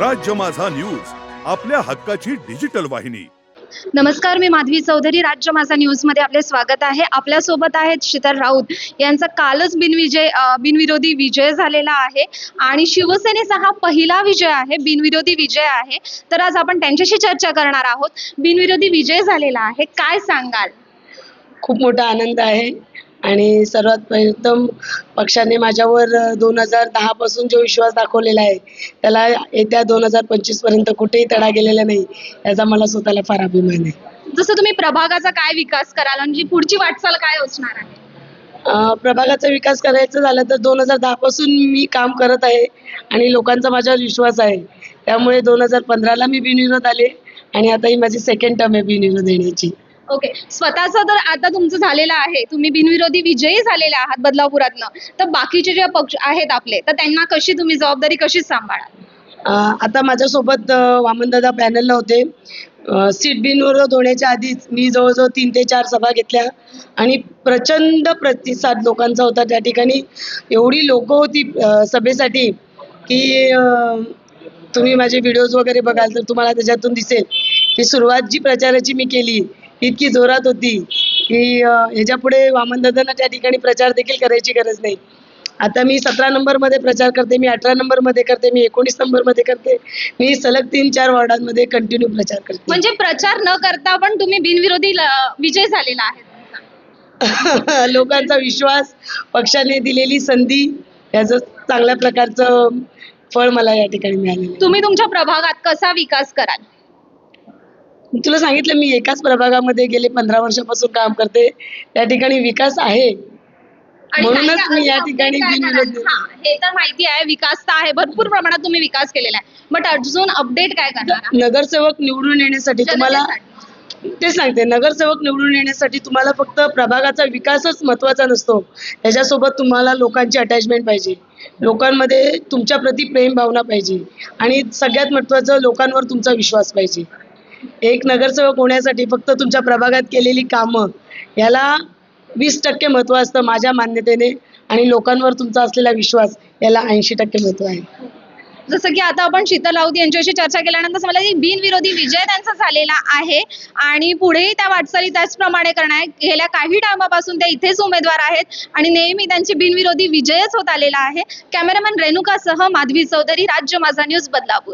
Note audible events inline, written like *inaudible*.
राज्य माझा न्यूज आपल्या हक्काची डिजिटल वाहिनी. नमस्कार मी माधवी चौधरी राज्य माझा न्यूजमध्ये आपले स्वागत आहे. आपल्यासोबत आहेत शीतल राऊत. यांचा कालच बिनविजय बिनविरोधी विजय झालेला आहे. आणि शिवसेनेचा हा पहिला विजय आहे बिनविरोधी विजय आहे. तर आज आपण त्यांच्याशी चर्चा करणार आहोत. बिनविरोधी विजय झालेला आहे. काय सांगाल? खूप मोठा आनंद आहे. आणि सर्वात प्रथम पक्षाने माझ्यावर दोन हजार दहा पासून जो विश्वास दाखवलेला आहे त्याला येत्या दोन हजार पंचवीसपर्यंत कुठेही तडा गेलेला नाही याचा मला स्वतःला फार अभिमान आहे. जसं तुम्ही प्रभागाचा काय विकास कराल आणि जी पुढची वाटचाल काय असणार आहे? अं, प्रभागाचा विकास करायचा झाला तर दोन हजार दहा पासून मी काम करत आहे आणि लोकांचा माझ्यावर विश्वास आहे. त्यामुळे दोन हजार पंधराला मी बिनविरोध आले आणि आता ही माझी सेकंड टर्म आहे बिनविरोध येण्याची. ओके स्वतःचं तर आता तुमचं झालेलं आहे. तुम्ही बिनविरोधी विजयी झालेले आहात बदलापुरातनं. तर बाकीचे जे पक्ष आहेत आपले तर त्यांना कशी तुम्ही जबाबदारी कशी सांभाळाल? अं, आता माझ्यासोबत अं, वामनदादा पॅनलला होते. अं, सीट बिनविरोध होण्याच्या आधीच मी जवळजवळ तीन ते चार सभा घेतल्या. आणि प्रचंड प्रतिसाद लोकांचा होता. त्या ठिकाणी एवढी लोक होती अं, सभेसाठी की अं, तुम्ही माझे व्हिडिओज वगैरे बघाल तर तुम्हाला त्याच्यातून दिसेल. की सुरुवात जी प्रचाराची मी केली इतकी जोरात होती की ह्याच्या पुढे वामनदादांना त्या ठिकाणी प्रचार देखील करायची गरज नाही. आता मी सतरा नंबरमध्ये प्रचार करते मी अठरा नंबरमध्ये करते मी एकोणीस नंबरमध्ये करते मी सलग तीन चार वॉर्डांमध्ये कंटिन्यू प्रचार करते. म्हणजे प्रचार न करता पण तुम्ही बिनविरोधी विजय झालेला आहे. *laughs* लोकांचा विश्वास पक्षाने दिलेली संधी याचं चांगल्या प्रकारचं फळ मला या ठिकाणी मिळालेलं आहे. तुम्ही तुमच्या प्रभागात कसा विकास कराल? तुला सांगितलं मी एकाच प्रभागामध्ये गेले पंधरा वर्षापासून काम करते. त्या ठिकाणी विकास आहे. म्हणूनच मी या ठिकाणी? हा, तर माहिती आहे. विकास तर आहे. भरपूर प्रमाणात तुम्ही विकास केलेला आहे. बट अजून अपडेट काय करणार? नगरसेवक निवडून येण्यासाठी तुम्हाला. तेच सांगते. नगरसेवक निवडून येण्यासाठी तुम्हाला फक्त प्रभागाचा विकासच महत्त्वाचा नसतो. त्याच्यासोबत तुम्हाला लोकांची अटॅचमेंट पाहिजे. लोकांमध्ये तुमच्या प्रती प्रेम भावना पाहिजे. आणि सगळ्यात महत्वाचं लोकांवर तुमचा विश्वास पाहिजे. एक नगरसेवक होण्यासाठी फक्त तुमच्या प्रभागात केलेली कामं याला वीस टक्के महत्त्व असतं माझ्या मान्यतेने आणि लोकांवर तुमचा असलेला विश्वास याला ऐंशी टक्के महत्त्व आहे. जसं की आता आपण शीतल राऊत यांच्याशी चर्चा केल्यानंतर मला बिनविरोधी विजय त्यांचा झालेला आहे आणि पुढेही त्या वाटचाली त्याचप्रमाणे करणार आहे. गेल्या काही टायमापासून ते इथेच उमेदवार आहेत आणि नेहमी त्यांची बिनविरोधी विजयच होत आलेला आहे. कॅमेरामॅन रेणुकासह माधवी चौधरी राज्य माझा न्यूज बदलापूर.